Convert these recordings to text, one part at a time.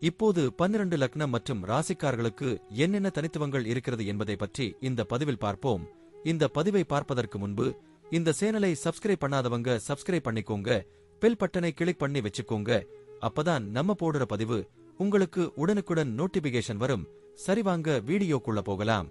இப்போது பன்னிரண்டு லக்னம் மற்றும் ராசிக்காரர்களுக்கு என்னென்ன தனித்துவங்கள் இருக்கிறது என்பதை பற்றி இந்த பதிவில் பார்ப்போம். இந்த பதிவை பார்ப்பதற்கு முன்பு இந்த சேனலை சப்ஸ்கிரைப் பண்ணாதவங்க சப்ஸ்கிரைப் பண்ணிக்கோங்க. பெல் பட்டனை கிளிக் பண்ணி வச்சுக்கோங்க. அப்பதான் நம்ம போடுற பதிவு உங்களுக்கு உடனுக்குடன் நோட்டிபிகேஷன் வரும். சரிவாங்க வீடியோக்குள்ள போகலாம்.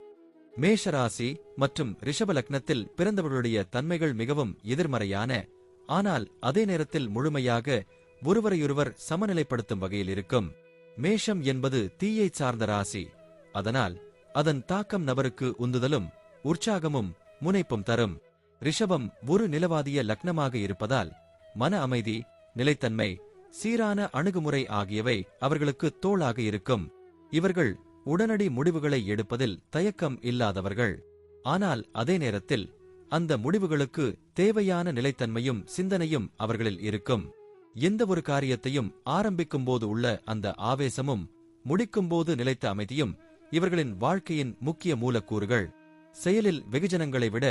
மேஷ ராசி மற்றும் ரிஷப லக்னத்தில் பிறந்தவர்களுடைய தன்மைகள் மிகவும் எதிர்மறையான. ஆனால் அதே நேரத்தில் முழுமையாக ஒருவரையொருவர் சமநிலைப்படுத்தும் வகையில் இருக்கும். மேஷம் என்பது தீயைச் சார்ந்த ராசி. அதனால் அதன் தாக்கம் நபருக்கு உந்துதலும் உற்சாகமும் முனைப்பும் தரும். ரிஷபம் ஒரு நிலவாதிய லக்னமாக இருப்பதால் மன அமைதி நிலைத்தன்மை சீரான அணுகுமுறை ஆகியவை அவர்களுக்கு தோளாக இருக்கும். இவர்கள் உடனடி முடிவுகளை எடுப்பதில் தயக்கம் இல்லாதவர்கள். ஆனால் அதே நேரத்தில் அந்த முடிவுகளுக்கு தேவையான நிலைத்தன்மையும் சிந்தனையும் அவர்களில் இருக்கும். எந்த ஒரு காரியத்தையும் ஆரம்பிக்கும் போது உள்ள அந்த ஆவேசமும் முடிக்கும்போது நிலைத்த அமைதியும் இவர்களின் வாழ்க்கையின் முக்கிய மூலக்கூறுகள். செயலில் வெகுஜனங்களை விட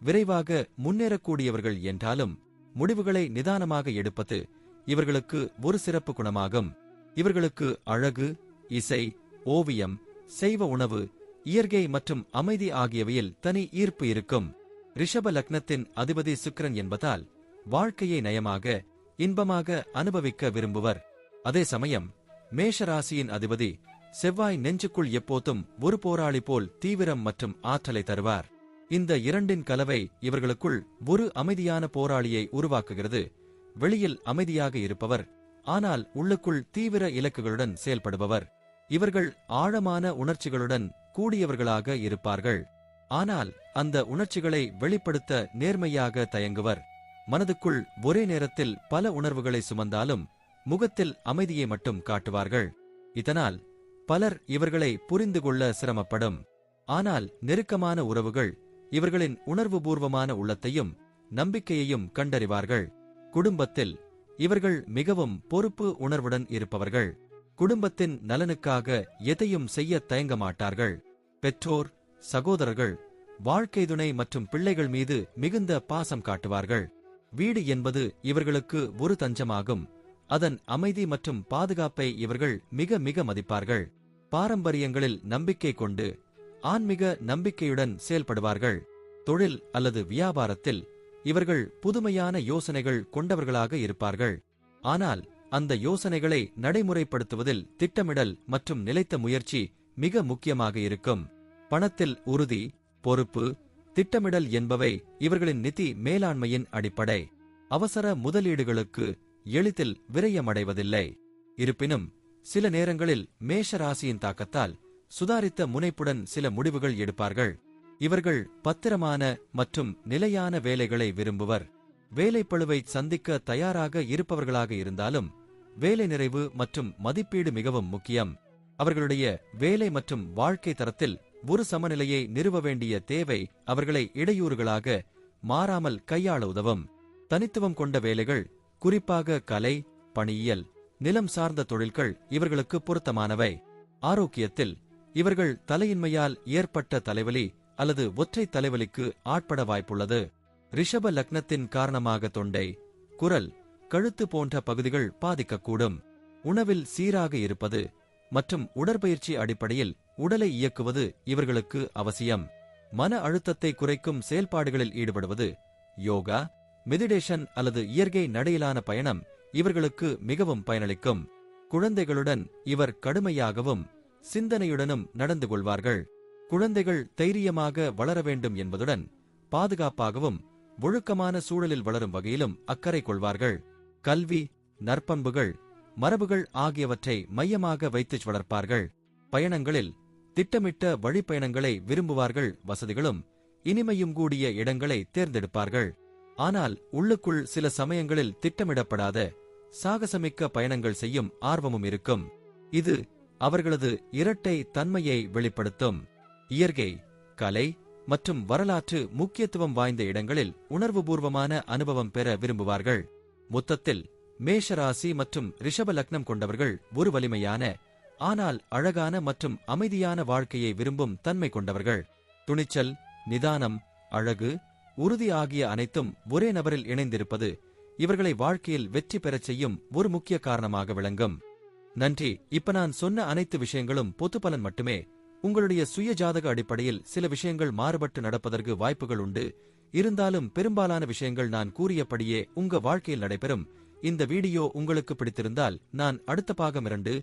விரைவாக முன்னேறக்கூடியவர்கள் என்றாலும் முடிவுகளை நிதானமாக எடுப்பது இவர்களுக்கு ஒரு சிறப்பு குணமாகும். இவர்களுக்கு அழகு இசை ஓவியம் செய்வ உணவு இயற்கை மற்றும் அமைதி ஆகியவையில் தனி ஈர்ப்பு இருக்கும். ரிஷப லக்னத்தின் அதிபதி சுக்ரன் என்பதால் வாழ்க்கையை நயமாக இன்பமாக அனுபவிக்க விரும்புவர். அதே சமயம் மேஷராசியின் அதிபதி செவ்வாய் நெஞ்சுக்குள் எப்போதும் ஒரு போராளி போல் தீவிரம் மற்றும் ஆற்றலை தருவார். இந்த இரண்டின் கலவை இவர்களுக்குள் ஒரு அமைதியான போராளியை உருவாக்குகிறது. வெளியில் அமைதியாக இருப்பவர் ஆனால் உள்ளுக்குள் தீவிர இலக்குகளுடன் செயல்படுபவர். இவர்கள் ஆழமான உணர்ச்சிகளுடன் கூடியவர்களாக இருப்பார்கள். ஆனால் அந்த உணர்ச்சிகளை வெளிப்படுத்த நேர்மையாக தயங்குவர். மனதுக்குள் ஒரே நேரத்தில் பல உணர்வுகளை சுமந்தாலும் முகத்தில் அமைதியை மட்டும் காட்டுவார்கள். இதனால் பலர் இவர்களை புரிந்து கொள்ள சிரமப்படும். ஆனால் நெருக்கமான உறவுகள் இவர்களின் உணர்வுபூர்வமான உள்ளத்தையும் நம்பிக்கையையும் கண்டறிவார்கள். குடும்பத்தில் இவர்கள் மிகவும் பொறுப்பு உணர்வுடன் இருப்பவர்கள். குடும்பத்தின் நலனுக்காக எதையும் செய்ய தயங்க மாட்டார்கள். பெற்றோர் சகோதரர்கள் வாழ்க்கை துணை மற்றும் பிள்ளைகள் மீது மிகுந்த பாசம் காட்டுவார்கள். வீடு என்பது இவர்களுக்கு ஒரு தஞ்சமாகும். அதன் அமைதி மற்றும் பாதுகாப்பை இவர்கள் மிக மிக மதிப்பார்கள். பாரம்பரியங்களில் நம்பிக்கை கொண்டு ஆன்மீக நம்பிக்கையுடன் செயல்படுவார்கள். தொழில் அல்லது வியாபாரத்தில் இவர்கள் புதுமையான யோசனைகள் கொண்டவர்களாக இருப்பார்கள். ஆனால் அந்த யோசனைகளை நடைமுறைப்படுத்துவதில் திட்டமிடல் மற்றும் நிலைத்த முயற்சி மிக முக்கியமாக இருக்கும். பணத்தில் உறுதி பொறுப்பு திட்டமிடல் என்பவை இவர்களின் நிதி மேலாண்மையின் அடிப்படை. அவசர முதலீடுகளுக்கு எளிதில் விரயமடைவதில்லை. இருப்பினும் சில நேரங்களில் மேஷ ராசியின் தாக்கத்தால் சுதாரித்த முனைப்புடன் சில முடிவுகள் எடுப்பார்கள். இவர்கள் பத்திரமான மற்றும் நிலையான வேலைகளை விரும்புவர். வேலைப்பழுவை சந்திக்க தயாராக இருப்பவர்களாக இருந்தாலும் வேலை நிறைவு மற்றும் மதிப்பீடு மிகவும் முக்கியம். அவர்களுடைய வேலை மற்றும் வாழ்க்கை தரத்தில் ஒரு சமநிலையை நிறுவ வேண்டிய தேவை அவர்களை இடையூறுகளாக மாறாமல் கையாள உதவும். தனித்துவம் கொண்ட வேலைகள் குறிப்பாக கலை பணியியல் நிலம் சார்ந்த தொழில்கள் இவர்களுக்கு பொருத்தமானவை. ஆரோக்கியத்தில் இவர்கள் தலையின்மையால் ஏற்பட்ட தலைவலி அல்லது ஒற்றை தலைவலிக்கு ஆட்பட வாய்ப்புள்ளது. ரிஷப லக்னத்தின் காரணமாக தொண்டை குரல் கழுத்து போன்ற பகுதிகள் பாதிக்கக்கூடும். உணவில் சீராக இருப்பது மற்றும் உடற்பயிற்சி அடிப்படையில் உடலை இயக்குவது இவர்களுக்கு அவசியம். மன அழுத்தத்தை குறைக்கும் செயல்பாடுகளில் ஈடுபடுவது யோகா மெடிடேஷன் அல்லது இயற்கை நடையிலான பயணம் இவர்களுக்கு மிகவும் பயனளிக்கும். குழந்தைகளுடன் இவர் கடுமையாகவும் சிந்தனையுடனும் நடந்து கொள்வார்கள். குழந்தைகள் தைரியமாக வளர வேண்டும் என்பதுடன் பாதுகாப்பாகவும் ஒழுக்கமான சூழலில் வளரும் வகையிலும் அக்கறை கொள்வார்கள். கல்வி நற்பண்புகள் மரபுகள் ஆகியவற்றை மையமாக வைத்துச் வளர்ப்பார்கள். பயணங்களில் திட்டமிட்ட வழிப்பயணங்களை விரும்புவார்கள் வசதிகளும் இனிமையும் கூடிய இடங்களை தேர்ந்தெடுப்பார்கள். ஆனால் உள்ளுக்குள் சில சமயங்களில் திட்டமிடப்படாத சாகசமிக்க பயணங்கள் செய்யும் ஆர்வமும் இருக்கும். இது அவர்களது இரட்டை தன்மையை வெளிப்படுத்தும். இயற்கை கலை மற்றும் வரலாற்று முக்கியத்துவம் வாய்ந்த இடங்களில் உணர்வுபூர்வமான அனுபவம் பெற விரும்புவார்கள். மொத்தத்தில் மேஷராசி மற்றும் ரிஷப லக்னம் கொண்டவர்கள் ஒரு வலிமையான ஆனால் அழகான மற்றும் அமைதியான வாழ்க்கையை விரும்பும் தன்மை கொண்டவர்கள். துணிச்சல் நிதானம் அழகு உறுதி ஆகிய அனைத்தும் ஒரே நபரில் இணைந்திருப்பது இவர்களை வாழ்க்கையில் வெற்றி பெறச் செய்யும் ஒரு முக்கிய காரணமாக விளங்கும். நன்றி. இப்ப நான் சொன்ன அனைத்து விஷயங்களும் பொது பலன் மட்டுமே. உங்களுடைய சுய ஜாதக அடிப்படையில் சில விஷயங்கள் மாறுபட்டு நடப்பதற்கு வாய்ப்புகள் உண்டு. இருந்தாலும் பெரும்பாலான விஷயங்கள் நான் கூறியபடியே உங்க வாழ்க்கையில் நடைபெறும். இந்த வீடியோ உங்களுக்கு பிடித்திருந்தால் நான் அடுத்த பாகம் இரண்டு